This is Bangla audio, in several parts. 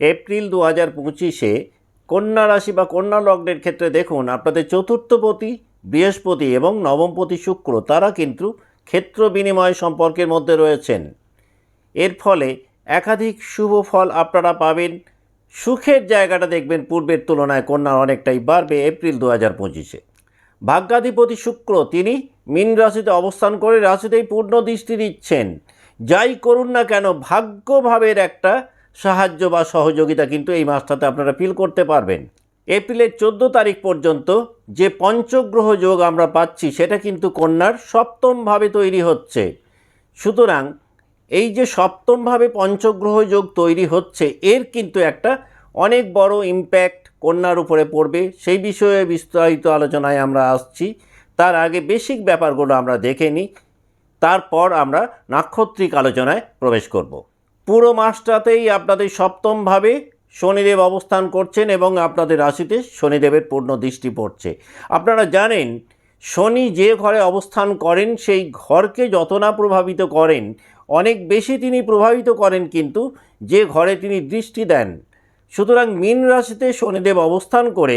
এপ্রিল দু হাজার পঁচিশে কন্যা রাশি বা কন্যা লগ্নের ক্ষেত্রে দেখুন, আপনাদের চতুর্থপতি বৃহস্পতি এবং নবমপতি শুক্র, তারা কিন্তু ক্ষেত্র বিনিময় সম্পর্কের মধ্যে রয়েছেন। এর ফলে একাধিক শুভ ফল আপনারা পাবেন। সুখের জায়গাটা দেখবেন পূর্বের তুলনায় কন্যার অনেকটাই বাড়বে এপ্রিল দু হাজার পঁচিশে। ভাগ্যাধিপতি শুক্র, তিনি মীন রাশিতে অবস্থান করে রাশিতেই পূর্ণ দৃষ্টি দিচ্ছেন। যাই করুন না কেন, ভাগ্যভাবের একটা সাহায্য বা সহযোগিতা কিন্তু এই মাসটাতে আপনারা ফিল করতে পারবেন। এপ্রিলের চোদ্দ তারিখ পর্যন্ত যে পঞ্চগ্রহ যোগ আমরা পাচ্ছি, সেটা কিন্তু কন্যার সপ্তমভাবে তৈরি হচ্ছে। সুতরাং এই যে সপ্তমভাবে পঞ্চগ্রহ যোগ তৈরি হচ্ছে, এর কিন্তু একটা অনেক বড় ইম্প্যাক্ট কন্যার উপরে পড়বে। সেই বিষয়ে বিস্তারিত আলোচনায় আমরা আসছি। তার আগে বেসিক ব্যাপারগুলো আমরা দেখে নিই। তারপর আমরা নাক্ষত্রিক আলোচনায় প্রবেশ করব। পুরো মাসটাতেই আপনাদের সপ্তমভাবে শনিদেব অবস্থান করছেন এবং আপনাদের রাশিতে শনিদেবের পূর্ণ দৃষ্টি পড়ছে। আপনারা জানেন, শনি যে ঘরে অবস্থান করেন, সেই ঘরকে যত না প্রভাবিত করেন, অনেক বেশি তিনি প্রভাবিত করেন কিন্তু যে ঘরে তিনি দৃষ্টি দেন। সুতরাং মীন রাশিতে শনিদেব অবস্থান করে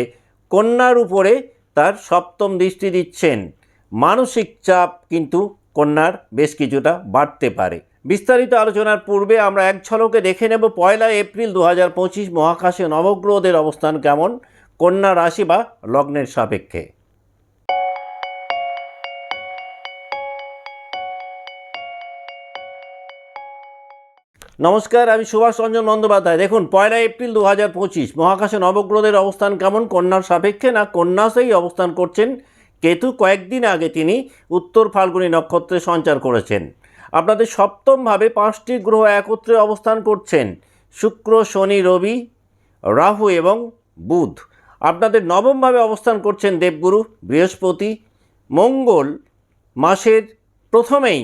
কন্যার উপরে তার সপ্তম দৃষ্টি দিচ্ছেন। মানসিক চাপ কিন্তু কন্যার বেশ কিছুটা বাড়তে পারে। বিস্তারিত আলোচনার পূর্বে আমরা এক ঝলকে দেখে নেব পয়লা এপ্রিল দু হাজার পঁচিশ মহাকাশে নবগ্রহদের অবস্থান কেমন, কন্যা রাশি বা লগ্নের সাপেক্ষে। নমস্কার, আমি সুভাষ রঞ্জন বন্দ্যোপাধ্যায়। দেখুন, পয়লা এপ্রিল দু হাজার পঁচিশ মহাকাশে নবগ্রহদের অবস্থান কেমন, কন্যার সাপেক্ষে না কন্যাসেই অবস্থান করছেন কেতু? কয়েকদিন আগে তিনি উত্তর ফাল্গুনী নক্ষত্রে সঞ্চার করেছেন। আপনাদের সপ্তমভাবে পাঁচটি গ্রহ একত্রে অবস্থান করছেন। শুক্র, শনি, রবি, রাহু এবং বুধ। আপনাদের নবমভাবে অবস্থান করছেন দেবগুরু, বৃহস্পতি, মঙ্গল মাসের প্রথমেই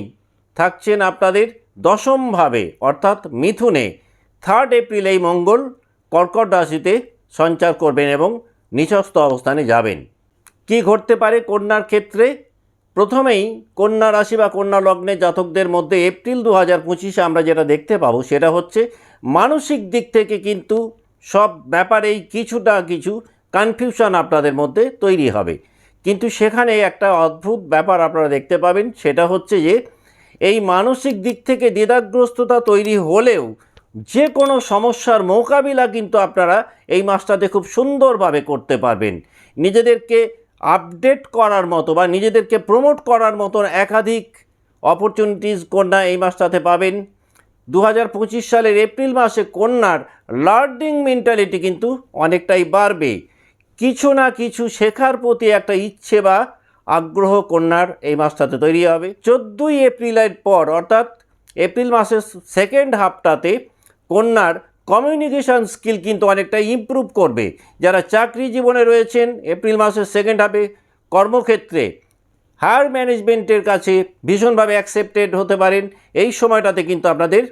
থাকছেন আপনাদের দশমভাবে, অর্থাৎ মিথুনে। থার্ড এপ্রিল এই মঙ্গল কর্কট রাশিতে সঞ্চার করবেন এবং নিচস্থ অবস্থানে যাবেন। কি ঘটতে পারে কন্যার ক্ষেত্রে? প্রথমেই কন্যা রাশি বা কন্যা লগ্নের জাতকদের মধ্যে এপ্রিল দু হাজার পঁচিশে আমরা যেটা দেখতে পাবো, সেটা হচ্ছে মানসিক দিক থেকে কিন্তু সব ব্যাপারেই কিছুটা কিছু কনফিউশন আপনাদের মধ্যে তৈরি হবে। কিন্তু সেখানে একটা অদ্ভুত ব্যাপার আপনারা দেখতে পাবেন, সেটা হচ্ছে যে এই মানসিক দিক থেকে দ্বিধাগ্রস্ততা তৈরি হলেও যে কোনো সমস্যার মোকাবিলা কিন্তু আপনারা এই মাসটাতে খুব সুন্দরভাবে করতে পারবেন। নিজেদেরকে আপডেট করার মতো বা নিজেদেরকে প্রমোট করার মতন একাধিক অপরচুনিটিস কন্যা এই মাসটাতে পাবেন। দু হাজার পঁচিশ সালের এপ্রিল মাসে কন্যার লার্নিং মেন্টালিটি কিন্তু অনেকটাই বাড়বে। কিছু না কিছু শেখার প্রতি একটা ইচ্ছে বা আগ্রহ কন্যার এই মাসটাতে তৈরি হবে। চোদ্দোই এপ্রিলের পর অর্থাৎ এপ্রিল মাসের সেকেন্ড হাফটাতে কন্যার কমিউনিকেশন স্কিল কিন্তু অনেকটা ইমপ্রুভ করবে। যারা চাকরি জীবনে রয়েছেন এপ্রিল মাসের সেকেন্ড হাফে কর্মক্ষেত্রে হায়ার ম্যানেজমেন্টের কাছে ভীষণভাবে অ্যাকসেপ্টেড হতে পারেন। এই সময়টাতে কিন্তু আপনাদের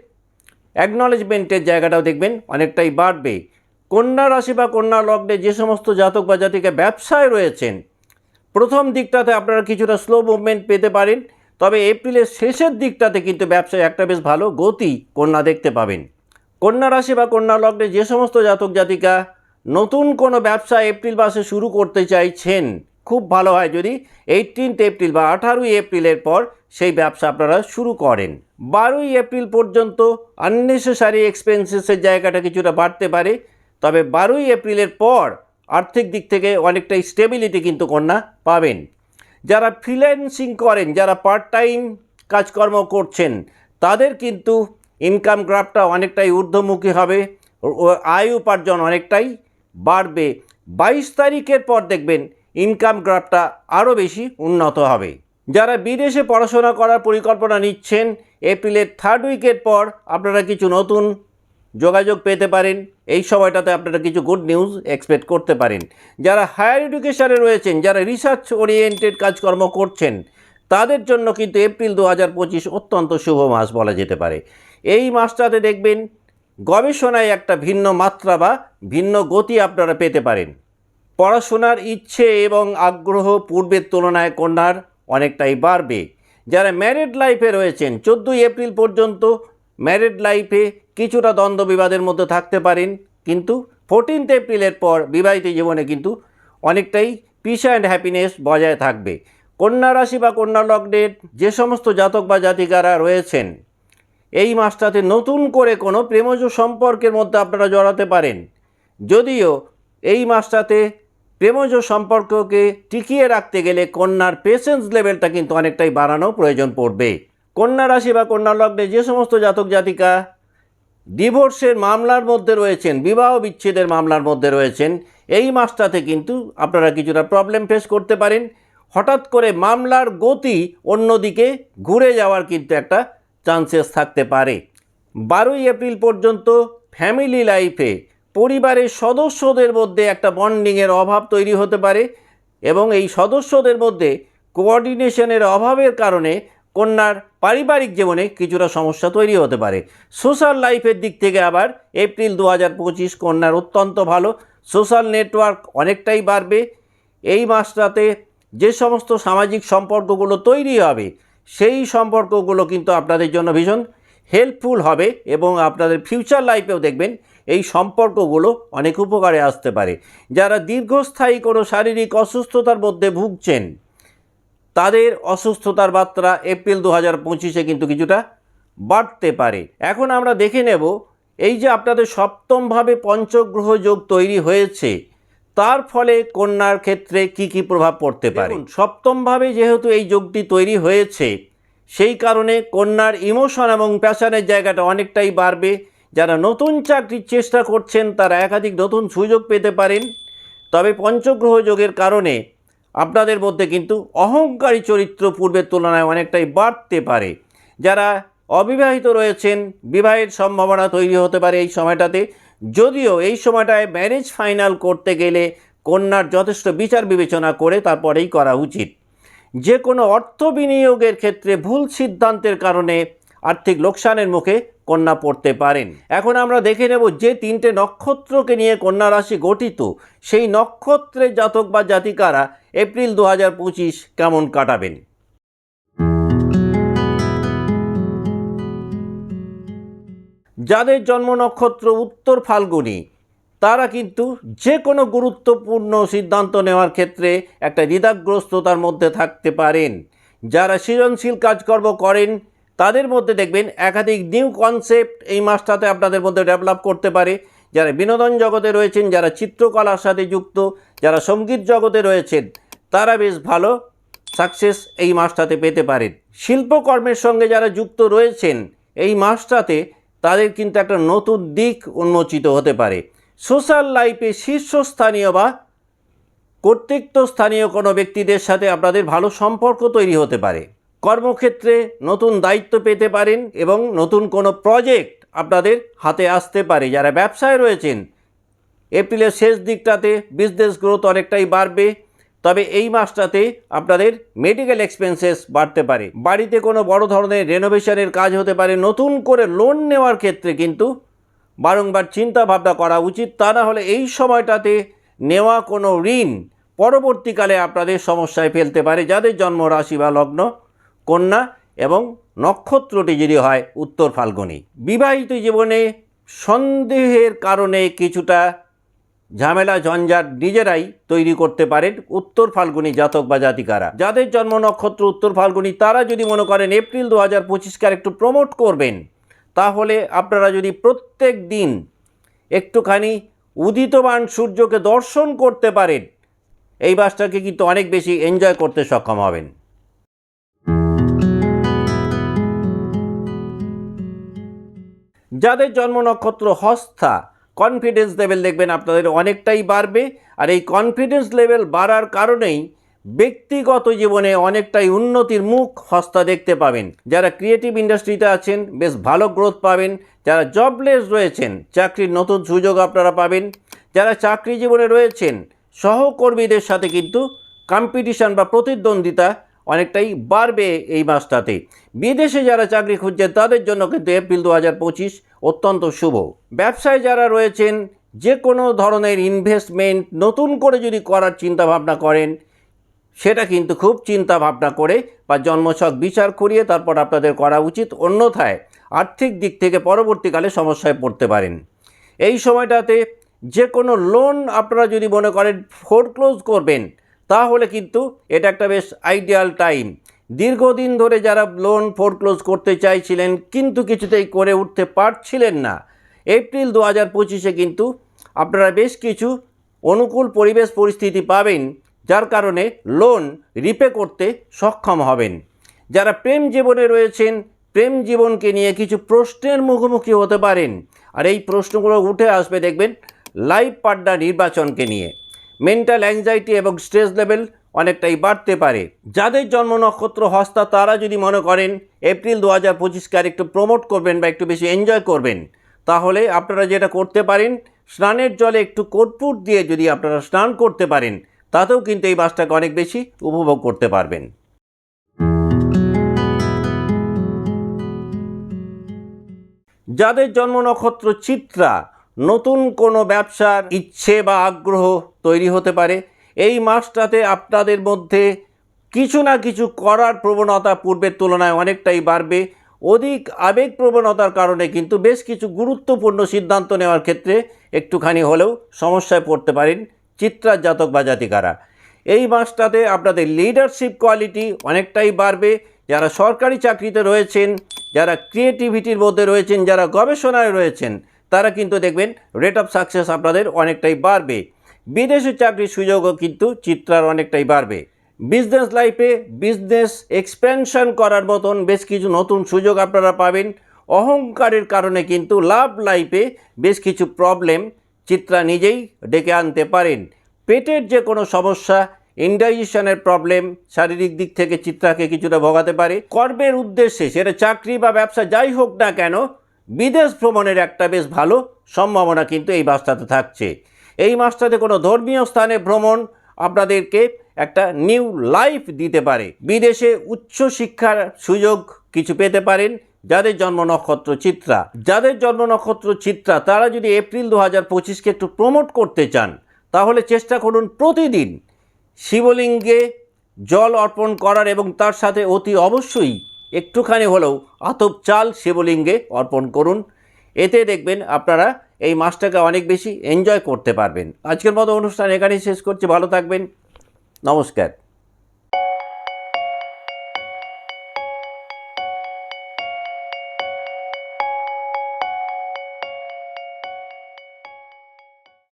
অ্যাকনলেজমেন্টের জায়গাটাও দেখবেন অনেকটাই বাড়বে। কন্যা রাশি বা কন্যা লগ্নে যে সমস্ত জাতক বা জাতিকা ব্যবসায় রয়েছেন, প্রথম দিকটাতে আপনারা কিছুটা স্লো মুভমেন্ট পেতে পারেন। তবে এপ্রিলের শেষের দিকটাতে কিন্তু ব্যবসায় একটা বেশ ভালো গতি কন্যা দেখতে পাবেন। কন্যা রাশি বা কন্যা লগ্নে যে সমস্ত জাতক জাতিকা নতুন কোনো ব্যবসা এপ্রিল মাসে শুরু করতে চাইছেন, খুব ভালো হয় যদি এইটিনথ এপ্রিল বা আঠারোই এপ্রিলের পর সেই ব্যবসা আপনারা শুরু করেন। বারোই এপ্রিল পর্যন্ত আননেসেসারি এক্সপেন্সেসের জায়গাটা কিছুটা বাড়তে পারে, তবে বারোই এপ্রিলের পর আর্থিক দিক থেকে অনেকটাই স্টেবিলিটি কিন্তু কন্যা পাবেন। যারা ফ্রিল্যান্সিং করেন, যারা পার্ট টাইম কাজকর্ম করছেন, তাদের কিন্তু ইনকাম গ্রাফটা অনেকটাই ঊর্ধ্বমুখী হবে আয় উপার্জন অনেকটাই বাড়বে। বাইশ তারিখের পর দেখবেন ইনকাম গ্রাফটা আরও বেশি উন্নত হবে। যারা বিদেশে পড়াশোনা করার পরিকল্পনা নিচ্ছেন, এপ্রিলের থার্ড উইকের পর আপনারা কিছু নতুন যোগাযোগ পেতে পারেন। এই সময়টাতে আপনারা কিছু গুড নিউজ এক্সপেক্ট করতে পারেন। যারা হায়ার এডুকেশনে রয়েছেন, যারা রিসার্চ ওরিয়েন্টেড কাজকর্ম করছেন, তাদের জন্য কিন্তু এপ্রিল দু হাজার পঁচিশ অত্যন্ত শুভ মাস বলা যেতে পারে। এই মাসটাতে দেখবেন গবেষণায় একটা ভিন্ন মাত্রা বা ভিন্ন গতি আপনারা পেতে পারেন। পড়াশোনার ইচ্ছে এবং আগ্রহ পূর্বের তুলনায় কন্যার অনেকটাই বাড়বে। যারা ম্যারিড লাইফে রয়েছেন, চোদ্দোই এপ্রিল পর্যন্ত ম্যারিড লাইফে কিছুটা দ্বন্দ্ব বিবাদের মধ্যে থাকতে পারেন, কিন্তু ফোরটিন্থ এপ্রিলের পর বিবাহিত জীবনে কিন্তু অনেকটাই পিস অ্যান্ড হ্যাপিনেস বজায় থাকবে। কন্যা রাশি বা কন্যা লগ্নের যে সমস্ত জাতক বা জাতিকারা রয়েছেন এই মাসটাতে নতুন করে কোনো প্রেমজ সম্পর্কের মধ্যে আপনারা জড়াতে পারেন। যদিও এই মাসটাতে প্রেমজ সম্পর্ককে টিকিয়ে রাখতে গেলে কন্যার পেশেন্স লেভেলটা কিন্তু অনেকটাই বাড়ানো প্রয়োজন পড়বে। কন্যা রাশি বা কন্যা লগ্নে যে সমস্ত জাতক জাতিকা ডিভোর্সের মামলার মধ্যে রয়েছেন, বিবাহ বিচ্ছেদের মামলার মধ্যে রয়েছেন, এই মাসটাতে কিন্তু আপনারা কিছুটা প্রবলেম ফেস করতে পারেন। হঠাৎ করে মামলার গতি অন্যদিকে ঘুরে যাওয়ার কিন্তু একটা চান্সেস থাকতে পারে। বারোই এপ্রিল পর্যন্ত ফ্যামিলি লাইফে পরিবারের সদস্যদের মধ্যে একটা বন্ডিংয়ের অভাব তৈরি হতে পারে এবং এই সদস্যদের মধ্যে কোঅর্ডিনেশনের অভাবের কারণে কন্যার পারিবারিক জীবনে কিছুটা সমস্যা তৈরি হতে পারে। সোশ্যাল লাইফের দিক থেকে আবার এপ্রিল দু হাজার পঁচিশ কন্যার অত্যন্ত ভালো। সোশ্যাল নেটওয়ার্ক অনেকটাই বাড়বে। এই মাসটাতে যে সমস্ত সামাজিক সম্পর্কগুলো তৈরি হবে সেই সম্পর্কগুলো কিন্তু আপনাদের জন্য ভীষণ হেল্পফুল হবে এবং আপনাদের ফিউচার লাইফেও দেখবেন এই সম্পর্কগুলো অনেক উপকারে আসতে পারে। যারা দীর্ঘস্থায়ী কোনো শারীরিক অসুস্থতার মধ্যে ভুগছেন, তাদের অসুস্থতার মাত্রা এপ্রিল দু হাজার পঁচিশে কিন্তু কিছুটা বাড়তে পারে। এখন আমরা দেখে নেব, এই যে আপনাদের সপ্তমভাবে পঞ্চগ্রহ যোগ তৈরি হয়েছে তার ফলে কন্যার ক্ষেত্রে কি কি প্রভাব পড়তে পারে? সপ্তমভাবে যেহেতু এই যোগটি তৈরি হয়েছে সেই কারণে কন্যার ইমোশন এবং প্যাশনের জায়গাটা অনেকটাই বাড়বে। যারা নতুন চাকরির চেষ্টা করছেন তারা একাধিক নতুন সুযোগ পেতে পারেন। তবে পঞ্চগ্রহ যোগের কারণে আপনাদের মধ্যে কিন্তু অহংকারী চরিত্র পূর্বের তুলনায় অনেকটাই বাড়তে পারে। যারা অবিবাহিত রয়েছেন বিবাহের সম্ভাবনা তৈরি হতে পারে এই সময়টাতে। যদিও এই সময়টায় ম্যারেজ ফাইনাল করতে গেলে কন্যার যথেষ্ট বিচার বিবেচনা করে তারপরেই করা উচিত। যে কোনো অর্থ বিনিয়োগের ক্ষেত্রে ভুল সিদ্ধান্তের কারণে আর্থিক লোকসানের মুখে কন্যা পড়তে পারেন। এখন আমরা দেখে নেব যে তিনটে নক্ষত্রকে নিয়ে কন্যা রাশি গঠিত। সেই নক্ষত্রের জাতক বা জাতিকারা এপ্রিল দু হাজার পঁচিশ কেমন কাটাবেন? যাদের জন্ম নক্ষত্র উত্তর ফাল্গুনি, তারা কিন্তু যে কোনো গুরুত্বপূর্ণ সিদ্ধান্ত নেওয়ার ক্ষেত্রে একটা দ্বিধাগ্রস্ততার মধ্যে থাকতে পারেন। যারা সৃজনশীল কাজকর্ম করেন, তাদের মধ্যে দেখবেন একাধিক নিউ কনসেপ্ট এই মাসটাতে আপনাদের মধ্যে ডেভেলপ করতে পারে। যারা বিনোদন জগতে রয়েছেন, যারা চিত্রকলার সাথে যুক্ত, যারা সংগীত জগতে রয়েছেন, তারা বেশ ভালো সাকসেস এই মাসটাতে পেতে পারেন। শিল্পকর্মের সঙ্গে যারা যুক্ত রয়েছেন, এই মাসটাতে তাদের কিন্তু একটা নতুন দিক উন্মোচিত হতে পারে। সোশ্যাল লাইফে শীর্ষস্থানীয় বা কর্তৃত্ব স্থানীয় কোনো ব্যক্তিদের সাথে আপনাদের ভালো সম্পর্ক তৈরি হতে পারে। কর্মক্ষেত্রে নতুন দায়িত্ব পেতে পারেন এবং নতুন কোনো প্রজেক্ট আপনাদের হাতে আসতে পারে। যারা ব্যবসায় রয়েছেন, এপ্রিলের শেষ দিকটাতে বিজনেস গ্রোথ অনেকটাই বাড়বে। তবে এই মাসটাতে আপনাদের মেডিকেল এক্সপেন্সেস বাড়তে পারে। বাড়িতে কোনো বড় ধরনের রেনোভেশনের কাজ হতে পারে, নতুন করে লোন নেওয়ার ক্ষেত্রে কিন্তু বারংবার চিন্তা ভাবনা করা উচিত। তা না হলে এই সময়টাতে নেওয়া কোনো ঋণ পরবর্তীকালে আপনাদের সমস্যায় ফেলতে পারে, যাদের জন্ম রাশি বা লগ্ন, কন্যা এবং নক্ষত্রটি যদি হয় উত্তর ফাল্গুনি। বিবাহিত জীবনে সন্দেহের কারণে কিছুটা ঝামেলা ঝঞ্ঝাট নিজেরাই তৈরি করতে পারেন উত্তর ফাল্গুনি জাতক বা জাতিকারা। যাদের জন্ম নক্ষত্র উত্তর ফাল্গুনি, তারা যদি মনে করেন এপ্রিল দু হাজার পঁচিশকে একটু প্রমোট করবেন, তাহলে আপনারা যদি প্রত্যেক দিন একটুখানি উদিতবান সূর্যকে দর্শন করতে পারেন, এই বাসটাকে কিন্তু অনেক বেশি এনজয় করতে সক্ষম হবেন। যাদের জন্ম নক্ষত্র হস্থা কনফিডেন্স লেভেল দেখবেন আপনাদের অনেকটাই বাড়বে। আর এই কনফিডেন্স লেভেল বাড়ার কারণেই ব্যক্তিগত জীবনে অনেকটাই উন্নতির মুখ হস্তা দেখতে পাবেন। যারা ক্রিয়েটিভ ইন্ডাস্ট্রিতে আছেন, বেশ ভালো গ্রোথ পাবেন। যারা জবলেস রয়েছেন, চাকরির নতুন সুযোগ আপনারা পাবেন। যারা চাকরি জীবনে রয়েছেন, সহকর্মীদের সাথে কিন্তু কম্পিটিশন বা প্রতিদ্বন্দ্বিতা অনেকটাই বাড়বে এই মাসটাতে। বিদেশে যারা চাকরি খুঁজছেন, তাদের জন্য কিন্তু এপ্রিল দু হাজার পঁচিশ অত্যন্ত শুভ। ব্যবসায় যারা রয়েছেন, যে কোনো ধরনের ইনভেস্টমেন্ট নতুন করে যদি করার চিন্তা ভাবনা করেন, সেটা কিন্তু খুব চিন্তা ভাবনা করে বা জন্মছক বিচার করিয়ে তারপর আপনাদের করা উচিত, অন্যথায় আর্থিক দিক থেকে পরবর্তীকালে সমস্যায় পড়তে পারেন। এই সময়টাতে যে কোনো লোন আপনারা যদি মনে করেন ফোরক্লোজ করবেন তাহলে কিন্তু এটা একটা বেশ আইডিয়াল টাইম দীর্ঘদিন ধরে যারা লোন ফোরক্লোজ করতে চাইছিলেন, কিন্তু কিছুতেই করে উঠতে পারছিলেন না। এপ্রিল দু হাজার পঁচিশে কিন্তু আপনারা বেশ কিছু অনুকূল পরিবেশ পরিস্থিতি পাবেন, যার কারণে লোন রিপে করতে সক্ষম হবেন। যারা প্রেম জীবনে রয়েছেন, প্রেম জীবনকে নিয়ে কিছু প্রশ্নের মুখোমুখি হতে পারেন। আর এই প্রশ্নগুলো উঠে আসবে দেখবেন লাইফ পার্টনার নির্বাচনকে নিয়ে। মেন্টাল অ্যাংজাইটি এবং স্ট্রেস লেভেল অনেকটাই বাড়তে পারে। যাদের জন্ম নক্ষত্র হস্তা, তারা যদি মনে করেন এপ্রিল দু হাজার পঁচিশকে একটু প্রমোট করবেন বা একটু বেশি এনজয় করবেন, তাহলে আপনারা যেটা করতে পারেন, স্নানের জলে একটু কর্পূর দিয়ে যদি আপনারা স্নান করতে পারেন, তাতেও কিন্তু এই মাসটাকে অনেক বেশি উপভোগ করতে পারবেন। যাদের জন্ম নক্ষত্র চিত্রা, নতুন কোনো ব্যবসার ইচ্ছে বা আগ্রহ তৈরি হতে পারে। এই মাসটাতে আপনাদের মধ্যে কিছু না কিছু করার প্রবণতা পূর্বের তুলনায় অনেকটাই বাড়বে। অধিক আবেগ প্রবণতার কারণে কিন্তু বেশ কিছু গুরুত্বপূর্ণ সিদ্ধান্ত নেওয়ার ক্ষেত্রে একটুখানি হলেও সমস্যায় পড়তে পারেন চিত্রার জাতক বা জাতিকারা। এই মাসটাতে আপনাদের লিডারশিপ কোয়ালিটি অনেকটাই বাড়বে। যারা সরকারি চাকরিতে রয়েছেন, যারা ক্রিয়েটিভিটির মধ্যে রয়েছেন, যারা গবেষণায় রয়েছেন, তারা কিন্তু দেখবেন রেট অফ সাকসেস আপনাদের অনেকটাই বাড়বে। বিদেশে চাকরির সুযোগও কিন্তু চিত্রার অনেকটাই বাড়বে। বিজনেস লাইফে বিজনেস এক্সপেনশন করার মতন বেশ কিছু নতুন সুযোগ আপনারা পাবেন। অহংকারের কারণে কিন্তু লাভ লাইফে বেশ কিছু প্রবলেম চিত্রা নিজেই ডেকে আনতে পারেন। পেটের যে কোনো সমস্যা ইন্ডাইজেশনের প্রবলেম শারীরিক দিক থেকে চিত্রাকে কিছুটা ভোগাতে পারে। কর্মের উদ্দেশ্যে সেটা চাকরি বা ব্যবসা যাই হোক না কেন, বিদেশ ভ্রমণের একটা বেশ ভালো সম্ভাবনা কিন্তু এই বাস্তাতে থাকছে। এই মাসটাতে কোনো ধর্মীয় স্থানে ভ্রমণ আপনাদেরকে একটা নিউ লাইফ দিতে পারে। বিদেশে উচ্চ শিক্ষার সুযোগ কিছু পেতে পারেন যাদের জন্ম নক্ষত্র চিত্রা। যাদের জন্ম নক্ষত্র চিত্রা, তারা যদি এপ্রিল দু হাজার পঁচিশকে একটু প্রমোট করতে চান, তাহলে চেষ্টা করুন প্রতিদিন শিবলিঙ্গে জল অর্পণ করার এবং তার সাথে অতি অবশ্যই একটুখানি হলেও আতপ চাল শিবলিঙ্গে অর্পণ করুন। এতে দেখবেন আপনারা এই মাসটাকে অনেক বেশি এনজয় করতে পারবেন। আজকের মতো অনুষ্ঠান এখানেই শেষ করছি। ভালো থাকবেন। নমস্কার।